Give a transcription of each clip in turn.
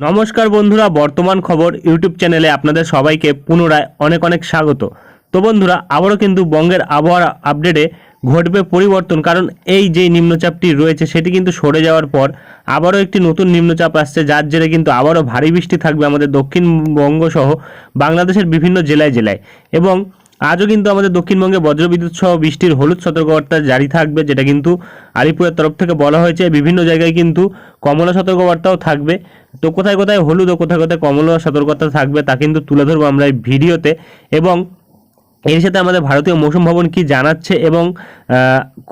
নমস্কার বন্ধুরা, বর্তমান খবর ইউটিউব চ্যানেলে আপনাদের সবাইকে পুনরায় অনেক অনেক স্বাগত। তো বন্ধুরা, আবারও কিন্তু বঙ্গের আবহাওয়ার আপডেটে ঘটবে পরিবর্তন, কারণ এই যে নিম্নচাপটি রয়েছে সেটি কিন্তু সরে যাওয়ার পর আবারও একটি নতুন নিম্নচাপ আসছে, যার জেরে কিন্তু আবারও ভারী বৃষ্টি থাকবে আমাদের দক্ষিণবঙ্গ সহ বাংলাদেশের বিভিন্ন জেলায় জেলায়। এবং আজও কিন্তু আমাদের দক্ষিণবঙ্গে বজ্রবিদ্যুৎ সহ বৃষ্টির হলুদ সতর্কবার্তা জারি থাকবে, যেটা কিন্তু আলিপুরের তরফ থেকে বলা হয়েছে। বিভিন্ন জায়গায় কিন্তু কমলা সতর্কবার্তাও থাকবে। তো কোথায় কোথায় হলুদ ও কোথায় কোথায় কমলা সতর্কতা থাকবে তা কিন্তু তুলে ধরবো আমরা এই ভিডিওতে। এবং এর সাথে আমাদের ভারতীয় মৌসুম ভবন কি জানাচ্ছে এবং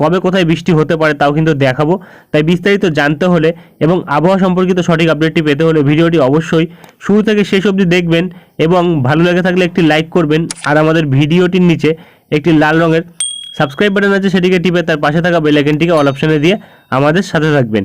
কবে কোথায় বৃষ্টি হতে পারে তাও কিন্তু দেখাবো। তাই বিস্তারিত জানতে হলে এবং আবহাওয়া সম্পর্কিত সঠিক আপডেটটি পেতে হলে ভিডিওটি অবশ্যই শুরু থেকে শেষ অবধি দেখবেন এবং ভালো লেগে থাকলে একটি লাইক করবেন। আর আমাদের ভিডিওটির নিচে একটি লাল রঙের সাবস্ক্রাইব বাটন আছে, সেটিকে টিপে তার পাশে থাকা বেল আইকনটিকে অল অপশনে দিয়ে আমাদের সাথে থাকবেন।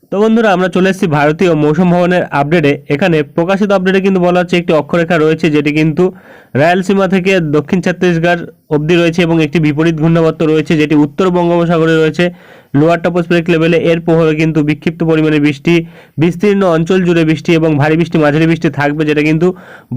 তো বন্ধুরা, আমরা চলে এসেছি ভারতীয় মৌসুম ভবনের আপডেটে এখানে প্রকাশিত আপডেটে কিন্তু বলা হচ্ছে একটি অক্ষরেখা রয়েছে, যেটি কিন্তু রায়ালসীমা থেকে দক্ষিণ ছত্তিশগড় অবধি রয়েছে এবং একটি বিপরীত ঘূর্ণাবর্ত রয়েছে, যেটি উত্তর বঙ্গোপসাগরে রয়েছে। লোয়ার টপোস্ফেরিক লেভেলে এর প্রভাবে কিন্তু বিক্ষিপ্ত পরিমাণে বৃষ্টি, বিস্তীর্ণ অঞ্চল জুড়ে বৃষ্টি এবং ভারী বৃষ্টি, মাঝারি বৃষ্টি থাকবে, যেটা কিন্তু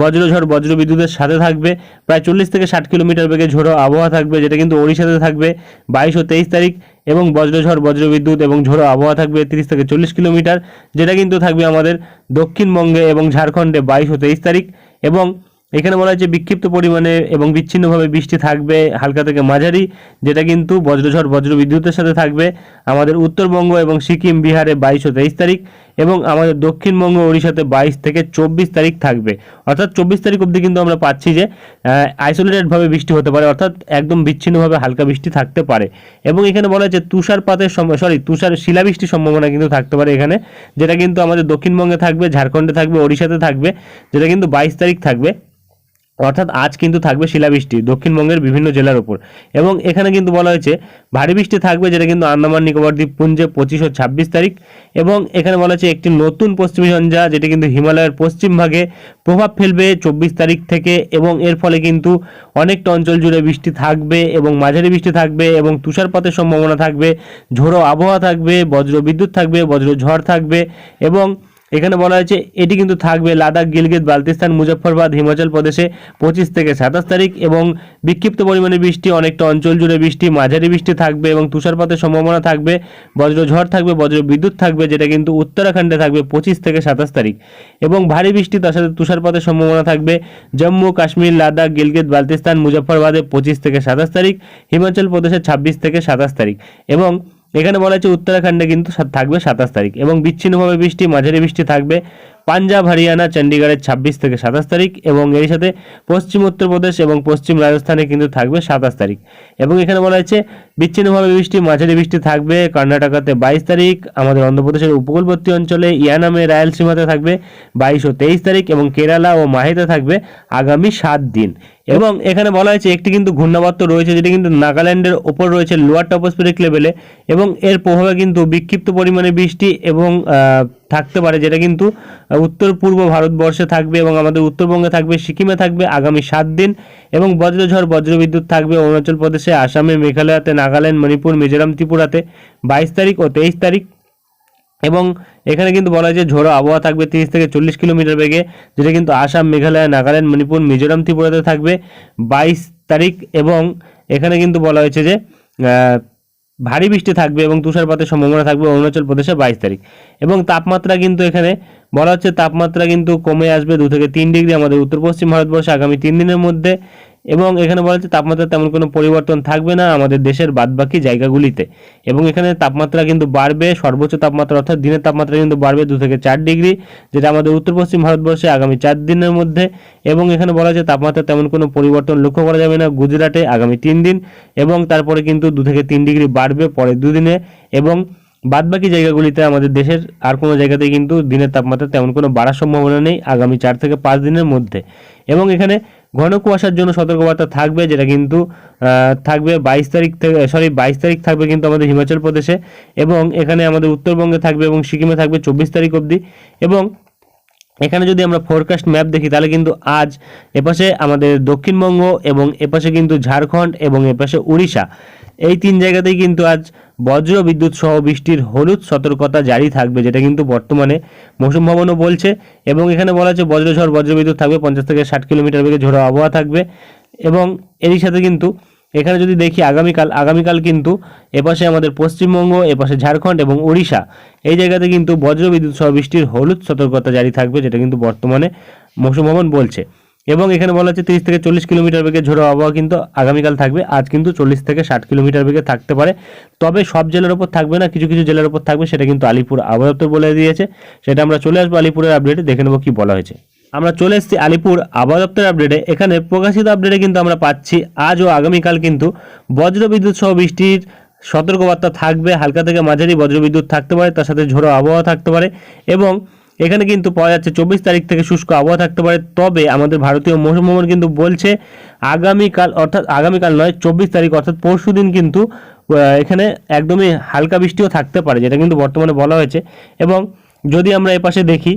বজ্রঝড় বজ্রবিদ্যুতের সাথে থাকবে। প্রায় চল্লিশ থেকে ষাট কিলোমিটার বেগে ঝোড়ো আবহাওয়া থাকবে, যেটা কিন্তু ওড়িশাতে থাকবে। বাইশ ও তেইশ তারিখ এবং বজ্রঝড়, বজ্রবিদ্যুৎ এবং ঝোড়ো আবহাওয়া থাকবে তিরিশ থেকে চল্লিশ কিলোমিটার, যেটা কিন্তু থাকবে আমাদের দক্ষিণবঙ্গে এবং ঝাড়খণ্ডে বাইশ ও তেইশ তারিখ। এবং এখানে বলা হয়েছে বিক্ষিপ্ত পরিমাণে এবং বিচ্ছিন্নভাবে বৃষ্টি থাকবে হালকা থেকে মাঝারি, যেটা কিন্তু বজ্রঝড়, বজ্রবিদ্যুতের সাথে থাকবে। আমাদের উত্তরবঙ্গ এবং সিকিম, বিহারে বাইশ ও তেইশ তারিখ। এবং আমাদের দক্ষিণবঙ্গ ওড়িশাতে বাইশ থেকে চব্বিশ তারিখ থাকবে। অর্থাৎ চব্বিশ তারিখ অবধি কিন্তু আমরা পাচ্ছি যে আইসোলেটেডভাবে বৃষ্টি হতে পারে, অর্থাৎ একদম বিচ্ছিন্নভাবে হালকা বৃষ্টি থাকতে পারে। এবং এখানে বলা হয়েছে তুষারপাতের সরি তুষার শিলাবৃষ্টির সম্ভাবনা কিন্তু থাকতে পারে এখানে, যেটা কিন্তু আমাদের দক্ষিণবঙ্গে থাকবে, ঝাড়খণ্ডে থাকবে, ওড়িশাতে থাকবে, যেটা কিন্তু বাইশ তারিখ থাকবে। অর্থাৎ আজ কিন্তু থাকবে শিলাবৃষ্টি দক্ষিণবঙ্গের বিভিন্ন জেলার উপর। এবং এখানে কিন্তু বলা হয়েছে, ভারী বৃষ্টি থাকবে যেটা কিন্তু আন্দামান, নিকোবর দ্বীপপুঞ্জে পঁচিশ ও ছাব্বিশ তারিখ এবং এখানে বলা হয়েছে একটি নতুন পশ্চিমী ঝঞ্ঝা যেটি কিন্তু হিমালয়ের পশ্চিম ভাগে প্রভাব ফেলবে চব্বিশ তারিখ থেকে এবং এর ফলে কিন্তু অনেকটা অঞ্চল জুড়ে বৃষ্টি থাকবে এবং মাঝারি বৃষ্টি থাকবে এবং তুষারপাতের সম্ভাবনা থাকবে, ঝোড়ো আবহাওয়া থাকবে বজ্র বিদ্যুৎ থাকবে বজ্র ঝড় থাকবে এবং এখানে বলা হয়েছে, এটি কিন্তু থাকবে লাদাখ, গিলগিত, বালতিস্তান, মুজফ্ফরবাদ, হিমাচল প্রদেশে পঁচিশ থেকে সাতাশ তারিখ এবং বিক্ষিপ্ত পরিমাণে বৃষ্টি, অনেকটা অঞ্চল জুড়ে বৃষ্টি, মাঝারি বৃষ্টি থাকবে এবং তুষারপাতের সম্ভাবনা থাকবে বজ্র ঝড় থাকবে বজ্র বিদ্যুৎ থাকবে, যেটা কিন্তু উত্তরাখণ্ডে থাকবে পঁচিশ থেকে সাতাশ তারিখ। এবং ভারী বৃষ্টি, তার সাথে তুষারপাতের সম্ভাবনা থাকবে জম্মু, কাশ্মীর, লাদাখ, গিলগিত, বালতিস্তান, মুজফ্ফরবাদে পঁচিশ থেকে সাতাশ তারিখ, হিমাচল প্রদেশে ছাব্বিশ থেকে সাতাশ তারিখ। এবং এখানে বলা হচ্ছে উত্তরাখণ্ডে কিন্তু থাকবে সাতাশ তারিখ এবং বিচ্ছিন্নভাবে বৃষ্টি, মাঝারি বৃষ্টি থাকবে পাঞ্জাব, হরিয়ানা, চণ্ডীগড়ের ছাব্বিশ থেকে সাতাশ তারিখ এবং এর সাথে পশ্চিম উত্তরপ্রদেশ এবং পশ্চিম রাজস্থানে কিন্তু থাকবে সাতাশ তারিখ। এবং এখানে বলা হচ্ছে বিচ্ছিন্নভাবে বৃষ্টি, মাঝারি বৃষ্টি থাকবে কর্ণাটকাতে বাইশ তারিখ, আমাদের অন্ধ্রপ্রদেশের উপকূলবর্তী অঞ্চলে ইয়ানামে রায়লসীমাতে থাকবে বাইশ ও তেইশ তারিখ এবং কেরালা ও মাহেতে থাকবে আগামী সাত দিন। এবং এখানে বলা হয়েছে একটি কিন্তু ঘূর্ণাবর্ত রয়েছে, যেটি কিন্তু নাগাল্যান্ডের ওপর রয়েছে লোয়ার টপোস্ফেরিক লেভেলে এবং এর প্রভাবে কিন্তু বিক্ষিপ্ত পরিমাণে বৃষ্টি এবং থাকতে পারে, যেটা কিন্তু উত্তর পূর্ব ভারতবর্ষে থাকবে এবং আমাদের উত্তরবঙ্গে থাকবে, সিকিমে থাকবে আগামী সাত দিন এবং বজ্রঝড়, বজ্রবিদ্যুৎ থাকবে অরুণাচল প্রদেশে, আসামে, মেঘালয়তে, নাগাল্যান্ড, মণিপুর, মিজোরাম, ত্রিপুরাতে বাইশ তারিখ ও তেইশ তারিখ এবং এখানে কিন্তু বলা হয়েছে ঝোড়ো আবহাওয়া থাকবে তিরিশ থেকে চল্লিশ কিলোমিটার বেগে, যেটা কিন্তু আসাম, মেঘালয়, নাগাল্যান্ড, মণিপুর, মিজোরাম, ত্রিপুরাতে থাকবে। বাইশ তারিখ এবং এখানে কিন্তু বলা হয়েছে যে ভারী বৃষ্টি থাকবে এবং তুষারপাতের সম্ভাবনা থাকবে অরুণাচল প্রদেশে বাইশ তারিখ। এবং তাপমাত্রা কিন্তু এখানে বলা হচ্ছে তাপমাত্রা কিন্তু কমে আসবে দু থেকে তিন ডিগ্রি আমাদের উত্তর পশ্চিম ভারতবর্ষে আগামী তিন দিনের মধ্যে। এবং এখানে বলা হচ্ছে তাপমাত্রা তেমন কোনো পরিবর্তন থাকবে না আমাদের দেশের বাদবাকি জায়গাগুলিতে। এবং এখানে তাপমাত্রা কিন্তু বাড়বে, সর্বোচ্চ তাপমাত্রা অর্থাৎ দিনের তাপমাত্রা কিন্তু বাড়বে দু থেকে চার ডিগ্রি, যেটা আমাদের উত্তর পশ্চিম ভারতবর্ষে আগামী চার দিনের মধ্যে। এবং এখানে বলা হচ্ছে তাপমাত্রা তেমন কোনো পরিবর্তন লক্ষ্য করা যাবে না গুজরাটে আগামী তিন দিন, এবং তারপরে কিন্তু দু থেকে তিন ডিগ্রি বাড়বে পরের দুদিনে। এবং বাদবাকি জায়গাগুলিতে আমাদের দেশের আর কোনো জায়গাতে কিন্তু দিনের তাপমাত্রা তেমন কোনো বাড়ার সম্ভাবনা নেই আগামী চার থেকে পাঁচ দিনের মধ্যে। এবং এখানে ঘন কুয়াশার জন্য সতর্কবার্তা থাকবে, যেটা কিন্তু থাকবে বাইশ তারিখ থেকে সরি বাইশ তারিখ থাকবে কিন্তু আমাদের হিমাচল প্রদেশে এবং এখানে আমাদের উত্তরবঙ্গে থাকবে এবং সিকিমে থাকবে চব্বিশ তারিখ অবধি। এবং এখানে যদি আমরা ফোরকাস্ট ম্যাপ দেখি, তাহলে কিন্তু আজ এপাশে আমাদের দক্ষিণবঙ্গ এবং এপাশে কিন্তু ঝাড়খণ্ড এবং এপাশে উড়িষ্যা। এই তিন জায়গাতেই কিন্তু আজ বজ্র বিদ্যুৎ সহ বৃষ্টির হলুদ সতর্কতা জারি থাকবে, যেটা কিন্তু বর্তমানে মৌসুম ভবনও বলছে। এবং এখানে বলা হচ্ছে বজ্রঝড় বজ্রবিদ্যুৎ থাকবে, পঞ্চাশ থেকে ষাট কিলোমিটার বেগে ঝোড়ো আবহাওয়া থাকবে। এবং এরই সাথে কিন্তু এখানে যদি দেখি আগামীকাল আগামীকাল কিন্তু এপাশে আমাদের পশ্চিমবঙ্গ, এপাশে ঝাড়খণ্ড এবং ওড়িশা, এই জায়গাতে কিন্তু বজ্রবিদ্যুৎ সহ বৃষ্টির হলুদ সতর্কতা জারি থাকবে, যেটা কিন্তু বর্তমানে মৌসুম ভবন বলছে। এবং এখানে বলা হচ্ছে তিরিশ থেকে চল্লিশ কিলোমিটার বেগে ঝোড়ো আবহাওয়া কিন্তু আগামীকাল থাকবে। আজ কিন্তু চল্লিশ থেকে ষাট কিলোমিটার বেগে থাকতে পারে। তবে সব জেলার ওপর থাকবে না, কিছু কিছু জেলার ওপর থাকবে, সেটা কিন্তু আলিপুর আবহাওয়া বলে দিয়েছে। সেটা আমরা চলে আসব আলিপুরের আপডেটে দেখে নেব কি বলা হয়েছে। আমরা চলে এসেছি আলিপুর আবহাওয়া দপ্তরের আপডেটে এখানে প্রকাশিত আপডেটে কিন্তু আমরা পাচ্ছি, আজ ও আগামীকাল কিন্তু বজ্রবিদ্যুৎ সহ বৃষ্টির সতর্কবার্তা থাকবে। হালকা থেকে মাঝারি বজ্রবিদ্যুৎ থাকতে পারে, তার সাথে ঝোড়ো আবহাওয়া থাকতে পারে এবং এখানে কিন্তু পাওয়া যাচ্ছে চব্বিশ তারিখ থেকে শুষ্ক আবহাওয়া থাকতে পারে। তবে আমাদের ভারতীয় মৌসুম ভবন কিন্তু বলছে, আগামীকাল অর্থাৎ আগামীকাল নয়, চব্বিশ তারিখ অর্থাৎ পরশু দিন কিন্তু এখানে একদমই হালকা বৃষ্টিও থাকতে পারে, যেটা কিন্তু বর্তমানে বলা হয়েছে। এবং যদি আমরা এপাশে দেখি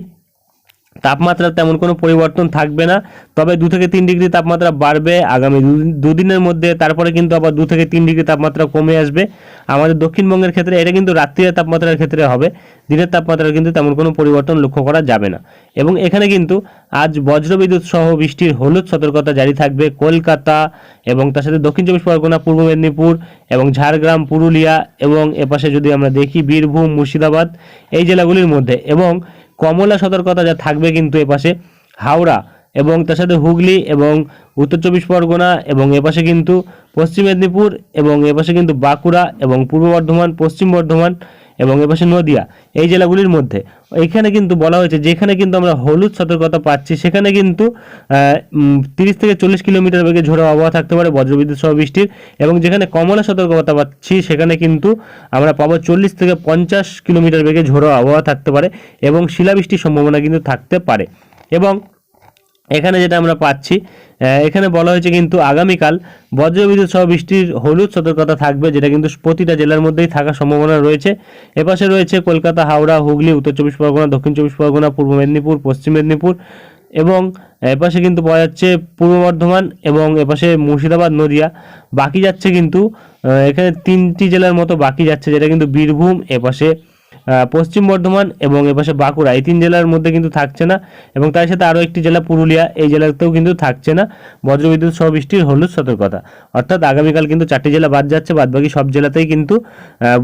তাপমাত্রার তেমন কোনো পরিবর্তন থাকবে না, তবে দু থেকে তিন ডিগ্রি তাপমাত্রা বাড়বে আগামী দুদিনের মধ্যে, তারপরে কিন্তু আবার দু থেকে তিন ডিগ্রি তাপমাত্রা কমে আসবে। আমাদের দক্ষিণবঙ্গের ক্ষেত্রে এটা কিন্তু রাত্রির তাপমাত্রার ক্ষেত্রে হবে, দিনের তাপমাত্রার কিন্তু তেমন কোনো পরিবর্তন লক্ষ্য করা যাবে না। এবং এখানে কিন্তু আজ বজ্রবিদ্যুৎ সহ বৃষ্টির হলুদ সতর্কতা জারি থাকবে কলকাতা এবং তার সাথে দক্ষিণ চব্বিশ পরগনা, পূর্ব মেদিনীপুর এবং ঝাড়গ্রাম, পুরুলিয়া এবং এপাশে যদি আমরা দেখি বীরভূম, মুর্শিদাবাদ, এই জেলাগুলির মধ্যে। এবং কমলা সতর্কতা যা থাকবে কিন্তু এপাশে হাওড়া এবং তার সাথে হুগলি এবং উত্তর চব্বিশ পরগনা এবং এপাশে কিন্তু পশ্চিম মেদিনীপুর এবং এপাশে কিন্তু বাঁকুড়া এবং পূর্ব বর্ধমান, পশ্চিম বর্ধমান এবং এপাশে নদিয়া, এই জেলাগুলির মধ্যে। এখানে কিন্তু বলা হয়েছে, যেখানে কিন্তু আমরা হলুদ সতর্কতা পাচ্ছি, সেখানে কিন্তু তিরিশ থেকে চল্লিশ কিলোমিটার বেগে ঝোড়ো আবহাওয়া থাকতে পারে, বজ্রবিদ্যুৎ সহ বৃষ্টির, এবং যেখানে কমলা সতর্কতা পাচ্ছি, সেখানে কিন্তু আমরা পাবো চল্লিশ থেকে পঞ্চাশ কিলোমিটার বেগে ঝোড়ো আবহাওয়া থাকতে পারে, এবং শিলাবৃষ্টির সম্ভাবনা কিন্তু থাকতে পারে। এবং এখানে যেটা আমরা পাচ্ছি এখানে বলা হয়েছে কিন্তু আগামীকাল বজ্রবিদ্যুৎ সহ বৃষ্টির হলুদ সতর্কতা থাকবে, যেটা কিন্তু প্রতিটা জেলার মধ্যেই থাকার সম্ভাবনা রয়েছে। এপাশে রয়েছে কলকাতা, হাওড়া, হুগলি, উত্তর চব্বিশ পরগনা, দক্ষিণ চব্বিশ পরগনা, পূর্ব মেদিনীপুর, পশ্চিম মেদিনীপুর এবং এপাশে কিন্তু পাওয়া যাচ্ছে পূর্ব বর্ধমান এবং এপাশে মুর্শিদাবাদ, নদিয়া। বাকি যাচ্ছে কিন্তু এখানে তিনটি জেলার মতো বাকি যাচ্ছে, যেটা কিন্তু বীরভূম, এপাশে পশ্চিম বর্ধমান এবং এপাশে বাঁকুড়া, এই তিন জেলার মধ্যে কিন্তু থাকছে না এবং তার সাথে আরও একটি জেলা পুরুলিয়া, এই জেলাতেও কিন্তু থাকছে না। বজ্রবিদ্যুৎ সহ বৃষ্টির হলুদ সতর্কতা। অর্থাৎ আগামীকাল কিন্তু চারটি জেলা বাদ যাচ্ছে, বাদবাকি সব জেলাতেই কিন্তু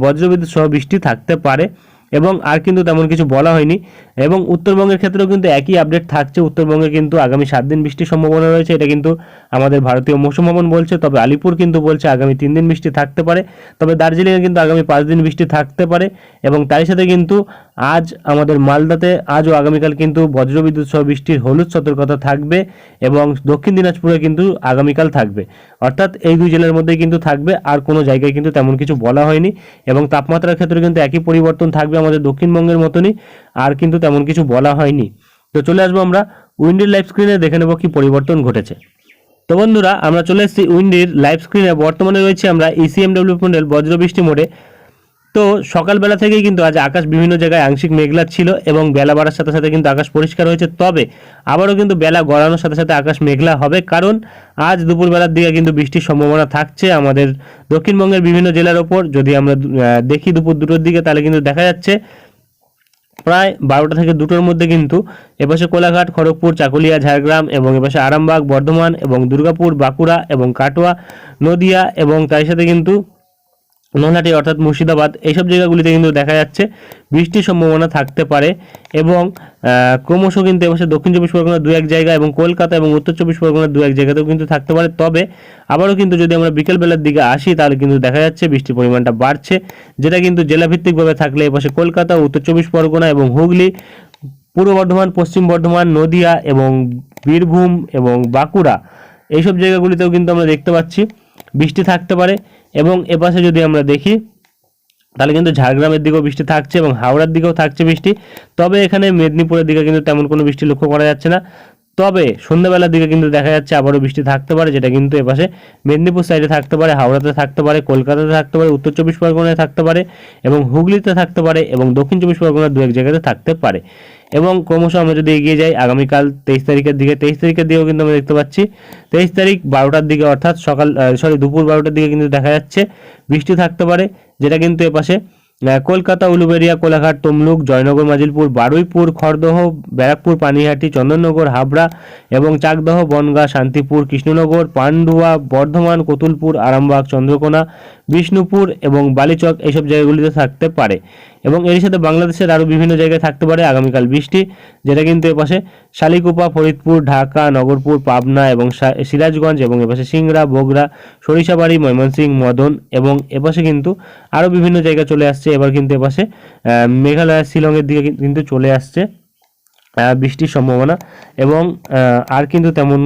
বজ্রবিদ্যুৎ সহ বৃষ্টি থাকতে পারে। এবং আর কিন্তু তেমন কিছু বলা হয়নি। এবং উত্তরবঙ্গের ক্ষেত্রেও কিন্তু একই আপডেট থাকছে। উত্তরবঙ্গে কিন্তু আগামী সাত দিন বৃষ্টির সম্ভাবনা রয়েছে। এটা কিন্তু আমাদের ভারতীয় মৌসুম ভবন বলছে, তবে আলিপুর কিন্তু বলছে আগামী তিন দিন বৃষ্টি থাকতে পারে। তবে দার্জিলিংয়ে কিন্তু আগামী পাঁচ দিন বৃষ্টি থাকতে পারে। এবং তার সাথে কিন্তু আজ আমাদের মালদাতে আজ ও আগামীকাল কিন্তু বজ্রবিদ্যুৎ সহ বৃষ্টির হলুদ সতর্কতা থাকবে এবং দক্ষিণ দিনাজপুরে কিন্তু আগামীকাল থাকবে। অর্থাৎ এই দুই জেলার মধ্যেই কিন্তু থাকবে, আর কোনো জায়গায় কিন্তু তেমন কিছু বলা হয়নি এবং তাপমাত্রার ক্ষেত্রে কিন্তু একই পরিবর্তন থাকবে আমাদের দক্ষিণবঙ্গের মতনই, আর কিন্তু তেমন কিছু বলা হয়নি। তো চলে আসব আমরা উইন্ডির লাইভ স্ক্রিনে, দেখে নেব কি পরিবর্তন ঘটেছে। তো বন্ধুরা, আমরা চলে এসেছি উইন্ডির লাইভ স্ক্রিনে, বর্তমানে রয়েছে আমরা E ইসিএমডব্লিউ মডেল বজ্রবৃষ্টি মোডে। তো সকালবেলা থেকেই কিন্তু আজ আকাশ বিভিন্ন জায়গায় আংশিক মেঘলা ছিল এবং বেলা বাড়ার সাথে সাথে কিন্তু আকাশ পরিষ্কার হয়েছে। তবে আবারও কিন্তু বেলা গড়ানোর সাথে সাথে আকাশ মেঘলা হবে কারণ আজ দুপুরবেলার দিকে কিন্তু বৃষ্টির সম্ভাবনা থাকছে আমাদের দক্ষিণবঙ্গের বিভিন্ন জেলার ওপর। যদি আমরা দেখি দুপুর দুটোর দিকে তাহলে কিন্তু দেখা যাচ্ছে প্রায় বারোটা থেকে দুটোর মধ্যে কিন্তু এপাশে কোলাঘাট, খড়গপুর, চাকুলিয়া, ঝাড়গ্রাম এবং এপাশে আরামবাগ, বর্ধমান এবং দুর্গাপুর, বাঁকুড়া এবং কাটোয়া, নদিয়া এবং তার সাথে কিন্তু নলহাটি অর্থাৎ মুর্শিদাবাদ, এইসব জায়গাগুলিতে কিন্তু দেখা যাচ্ছে বৃষ্টির সম্ভাবনা থাকতে পারে এবং ক্রমশ কিন্তু এবছর দক্ষিণ চব্বিশ পরগনা দু এক জায়গা এবং কলকাতা এবং উত্তর চব্বিশ পরগনা দু এক জায়গাতেও কিন্তু থাকতে পারে। তবে আবারও কিন্তু যদি আমরা বিকেলবেলার দিকে আসি, তাহলে কিন্তু দেখা যাচ্ছে বৃষ্টির পরিমাণটা বাড়ছে, যেটা কিন্তু জেলাভিত্তিকভাবে থাকলে এপাশে কলকাতা, উত্তর চব্বিশ পরগনা এবং হুগলি, পূর্ব বর্ধমান, পশ্চিম বর্ধমান, নদিয়া এবং বীরভূম এবং বাঁকুড়া, এইসব জায়গাগুলিতেও কিন্তু আমরা দেখতে পাচ্ছি। বৃষ্টি থাকতে পারে এবং এপাশে যদি আমরা দেখি, তাহলে কিন্তু ঝাড়গ্রামের দিকেও বৃষ্টি থাকছে এবং হাওড়ার দিকেও থাকছে বৃষ্টি। তবে এখানে মেদিনীপুরের দিকে কিন্তু তেমন কোনো বৃষ্টি লক্ষ্য করা যাচ্ছে না। তবে সন্ধ্যাবেলার দিকে কিন্তু দেখা যাচ্ছে আবারও বৃষ্টি থাকতে পারে, যেটা কিন্তু এপাশে মেদিনীপুর সাইডে থাকতে পারে, হাওড়াতে থাকতে পারে, কলকাতাতে থাকতে পারে, উত্তর চব্বিশ পরগনায় থাকতে পারে এবং হুগলিতে থাকতে পারে এবং দক্ষিণ চব্বিশ পরগনার দু এক জায়গাতে থাকতে পারে। এবং ক্রমশ আমরা যদি এগিয়ে যাই, আগামীকাল তেইশ তারিখের দিকে, তেইশ তারিখের দিকেও কিন্তু আমরা দেখতে পাচ্ছি, তেইশ তারিখ বারোটার দিকে অর্থাৎ সকাল সরি দুপুর বারোটার দিকে কিন্তু দেখা যাচ্ছে, বৃষ্টি থাকতে পারে, যেটা কিন্তু এপাশে কলকাতা, উলুবেড়িয়া, কোলাঘাট, তমলুক, জয়নগর, মাজিলপুর, বারুইপুর, খড়দহ, ব্যারাকপুর, পানিহাটি, চন্দননগর, হাবড়া এবং চাকদহ, বনগাঁ, শান্তিপুর, কৃষ্ণনগর, পান্ডুয়া, বর্ধমান, কতুলপুর, আরামবাগ, চন্দ্রকোনা, বিষ্ণুপুর এবং বালিচক এইসব জায়গাগুলিতে থাকতে পারে। এবং এর সাথে বাংলাদেশের আরও বিভিন্ন জায়গায় থাকতে পারে আগামীকাল বৃষ্টি, যেটা কিন্তু এপাশে শালিকুপা, ফরিদপুর, ঢাকা, নগরপুর, পাবনা এবং সিরাজগঞ্জ এবং এপাশে সিংড়া, বগুড়া, সরিষাবাড়ি ময়মনসিংহ মদন এবং এপাশে কিন্তু আরও বিভিন্ন জায়গায় চলে আসছে। এবার কিন্তু এপাশে মেঘালয়, শিলংয়ের দিকে কিন্তু চলে আসছে বৃষ্টির সম্ভাবনা এবং আর কিন্তু তেমন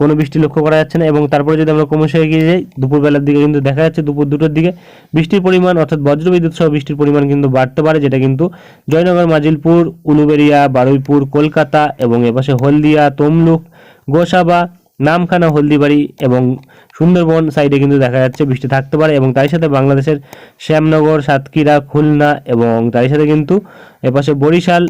কোনো বৃষ্টি লক্ষ্য করা যাচ্ছে না এবং তারপরে যদি আমরা ক্রমশ এগিয়ে যাই, দুপুরবেলার দিকে কিন্তু দেখা যাচ্ছে দুপুর দুটোর দিকে বৃষ্টির পরিমাণ অর্থাৎ বজ্রবিদ্যুৎ সহ বৃষ্টির পরিমাণ কিন্তু বাড়তে পারে, যেটা কিন্তু জয়নগর, মাজিলপুর উলুবেড়িয়া বারুইপুর, কলকাতা এবং এপাশে হলদিয়া, তমলুক, গোসাবা নামখানা, হলদিবাড়ি এবং সুন্দরবন সাইডে কিন্তু দেখা যাচ্ছে বৃষ্টি থাকতে পারে এবং তার সাথে বাংলাদেশের শ্যামনগর, সাতক্ষীরা, খুলনা এবং তার সাথে কিন্তু এপাশে বরিশাল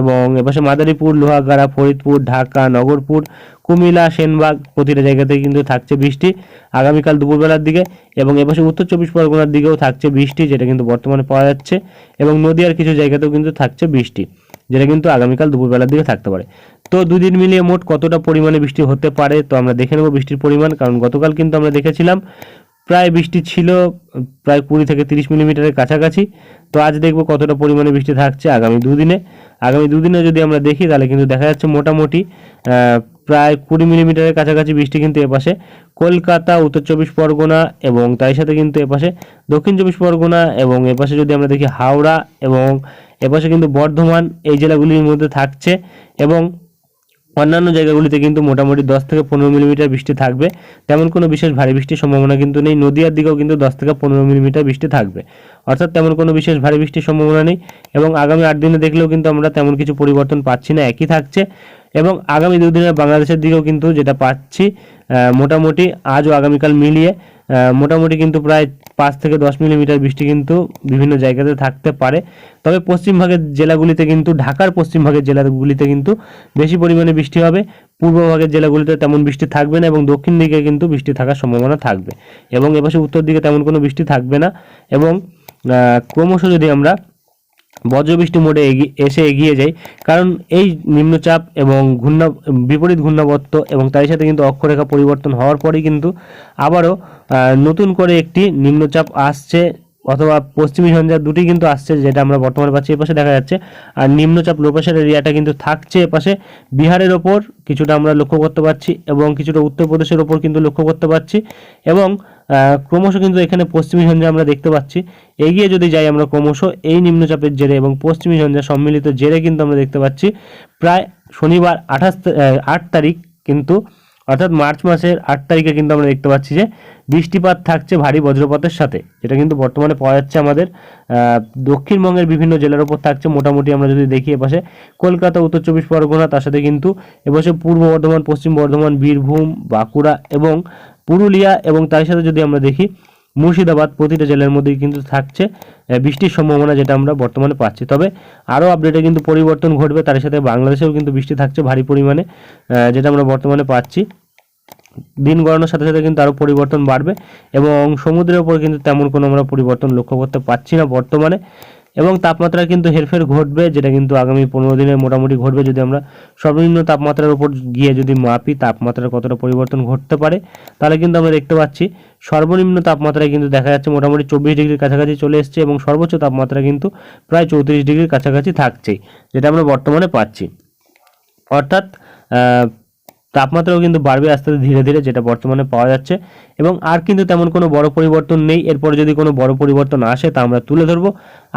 এবং এপাশে মাদারীপুর, লোহাগাড়া, ফরিদপুর, ঢাকা, নগরপুর, কুমিল্লা, সেনবাগ প্রতিটা জায়গাতে কিন্তু থাকছে বৃষ্টি আগামীকাল দুপুরবেলার দিকে এবং এপাশে উত্তর চব্বিশ পরগনার দিকেও থাকছে বৃষ্টি যেটা কিন্তু বর্তমানে পাওয়া যাচ্ছে এবং নদীয়ার কিছু জায়গাতেও কিন্তু থাকছে বৃষ্টি যেটা কিন্তু আগামীকাল দুপুরবেলার দিকে থাকতে পারে। তো দুদিন মিলিয়ে মোট কতটা পরিমাণে বৃষ্টি হতে পারে তো আমরা দেখে নেব বৃষ্টির পরিমাণ, কারণ গতকাল কিন্তু আমরা দেখেছিলাম প্রায় বৃষ্টি ছিল, প্রায় কুড়ি থেকে তিরিশ মিলিমিটারের কাছাকাছি। তো আজ দেখব কতটা পরিমাণে বৃষ্টি থাকছে আগামী দুদিনে। আগামী দুদিনে যদি আমরা দেখি, তাহলে কিন্তু দেখা যাচ্ছে মোটামুটি প্রায় কুড়ি মিলিমিটারের কাছাকাছি বৃষ্টি কিন্তু এপাশে। কলকাতা, উত্তর চব্বিশ পরগনা এবং তার সাথে কিন্তু এপাশে দক্ষিণ চব্বিশ পরগনা এবং এপাশে যদি আমরা দেখি হাওড়া এবং এপাশে কিন্তু বর্ধমান এই জেলাগুলির মধ্যে থাকছে এবং অন্যান্য জায়গাগুলিতে কিন্তু মোটামুটি দশ থেকে পনেরো মিলিমিটার বৃষ্টি থাকবে। তেমন কোনো বিশেষ ভারী বৃষ্টির সম্ভাবনা কিন্তু নেই। নদীয়ার দিকেও কিন্তু দশ থেকে পনেরো মিলিমিটার বৃষ্টি থাকবে। অর্থাৎ তেমন কোনো বিশেষ ভারী বৃষ্টির সম্ভাবনা নেই এবং আগামী আট দিনে দেখলেও কিন্তু আমরা তেমন কিছু পরিবর্তন পাচ্ছি না, একই থাকছে। এবং আগামী দুদিনে বাংলাদেশের দিকেও কিন্তু যেটা পাচ্ছি মোটামুটি আজ ও আগামীকাল মিলিয়ে মোটামুটি কিন্তু প্রায় পাঁচ থেকে দশ মিলিমিটার বৃষ্টি কিন্তু বিভিন্ন জায়গাতে থাকতে পারে। তবে পশ্চিমভাগের জেলাগুলিতে কিন্তু, ঢাকার পশ্চিমভাগের জেলাগুলিতে কিন্তু বেশি পরিমাণে বৃষ্টি হবে। পূর্বভাগের জেলাগুলিতে তেমন বৃষ্টি থাকবে না এবং দক্ষিণ দিকে কিন্তু বৃষ্টি থাকার সম্ভাবনা থাকবে। এবং এপাশে উত্তর দিকে তেমন কোনো বৃষ্টি থাকবে না। এবং ক্রমশ যদি আমরা বজ্রবৃষ্টি মোডে এসে এগিয়ে যায়। কারণ এই নিম্নচাপ এবং ঘূর্ণা, বিপরীত ঘূর্ণাবর্ত এবং তার সাথে কিন্তু অক্ষরেখা পরিবর্তন হওয়ার পরেই কিন্তু আবারও নতুন করে একটি নিম্নচাপ আসছে অথবা পশ্চিমী ঝঞ্ঝা দুটি কিন্তু আসছে যেটা আমরা বর্তমানে পাচ্ছি এপাশে দেখা যাচ্ছে। আর নিম্নচাপ লোপাসের এরিয়াটা কিন্তু থাকছে এপাশে বিহারের ওপর কিছুটা আমরা লক্ষ্য করতে পারছি এবং কিছুটা উত্তরপ্রদেশের ওপর কিন্তু লক্ষ্য করতে পারছি এবং ক্রমশ কিন্তু এখানে পশ্চিমী ঝঞ্ঝা আমরা দেখতে পাচ্ছি। এগিয়ে যদি যাই আমরা ক্রমশ এই নিম্নচাপের জেরে এবং পশ্চিমী ঝঞ্ঝা সম্মিলিত জেরে কিন্তু আমরা দেখতে পাচ্ছি, প্রায় শনিবার আঠাশ আট তারিখ কিন্তু, অর্থাৎ মার্চ মাসের আট তারিখে কিন্তু আমরা দেখতে পাচ্ছি যে বৃষ্টিপাত থাকছে ভারী বজ্রপাতের সাথে, যেটা কিন্তু বর্তমানে পাওয়া যাচ্ছে আমাদের দক্ষিণবঙ্গের বিভিন্ন জেলার উপর থাকছে। মোটামুটি আমরা যদি দেখি এপাশে, কলকাতা, উত্তর চব্বিশ পরগনা, তার সাথে কিন্তু এপাশে পূর্ব বর্ধমান, পশ্চিম বর্ধমান, বীরভূম, বাঁকুড়া এবং পুরুলিয়া এবং তার সাথে যদি আমরা দেখি, মুর্শিদাবাদ প্রতিটা জেলার মধ্যেই কিন্তু থাকছে বৃষ্টির সম্ভাবনা যেটা আমরা বর্তমানে পাচ্ছি। তবে আরও আপডেটে কিন্তু পরিবর্তন ঘটবে, তার সাথে বাংলাদেশেও কিন্তু বৃষ্টি থাকছে ভারী পরিমাণে যেটা আমরা বর্তমানে পাচ্ছি। দিন গড়ানোর সাথে সাথে কিন্তু আরও পরিবর্তন বাড়বে এবং সমুদ্রের ওপর কিন্তু তেমন কোনো আমরা পরিবর্তন লক্ষ্য করতে পারছি না বর্তমানে। এবং তাপমাত্রা কিন্তু হেরফের ঘটবে, যেটা কিন্তু আগামী পনেরো দিনে মোটামুটি ঘটবে যদি আমরা সর্বনিম্ন তাপমাত্রার উপর গিয়ে যদি মাপি তাপমাত্রার কতটা পরিবর্তন ঘটতে পারে, তাহলে কিন্তু আমরা দেখতে পাচ্ছি সর্বনিম্ন তাপমাত্রায় কিন্তু দেখা যাচ্ছে মোটামুটি চব্বিশ ডিগ্রির কাছাকাছি চলে এসছে এবং সর্বোচ্চ তাপমাত্রা কিন্তু প্রায় চৌত্রিশ ডিগ্রির কাছাকাছি থাকছেই, যেটা আমরা বর্তমানে পাচ্ছি। অর্থাৎ তাপমাত্রাও কিন্তু বাড়বে আস্তে আস্তে ধীরে ধীরে, যেটা বর্তমানে পাওয়া যাচ্ছে। এবং আর কিন্তু তেমন কোনো বড় পরিবর্তন নেই। এরপরে যদি কোনো বড় পরিবর্তন আসে, তা আমরা তুলে ধরবো।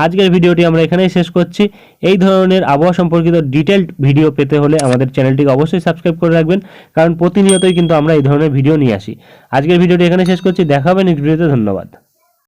আজকের ভিডিওটি আমরা এখানেই শেষ করছি। এই ধরনের আবহাওয়া সম্পর্কিত ডিটেলড ভিডিও পেতে হলে আমাদের চ্যানেলটিকে অবশ্যই সাবস্ক্রাইব করে রাখবেন, কারণ প্রতিনিয়তই কিন্তু আমরা এই ধরনের ভিডিও নিয়ে আসি। আজকের ভিডিওটি এখানে শেষ করছি। দেখা হবে নেক্সট ভিডিওতে। ধন্যবাদ।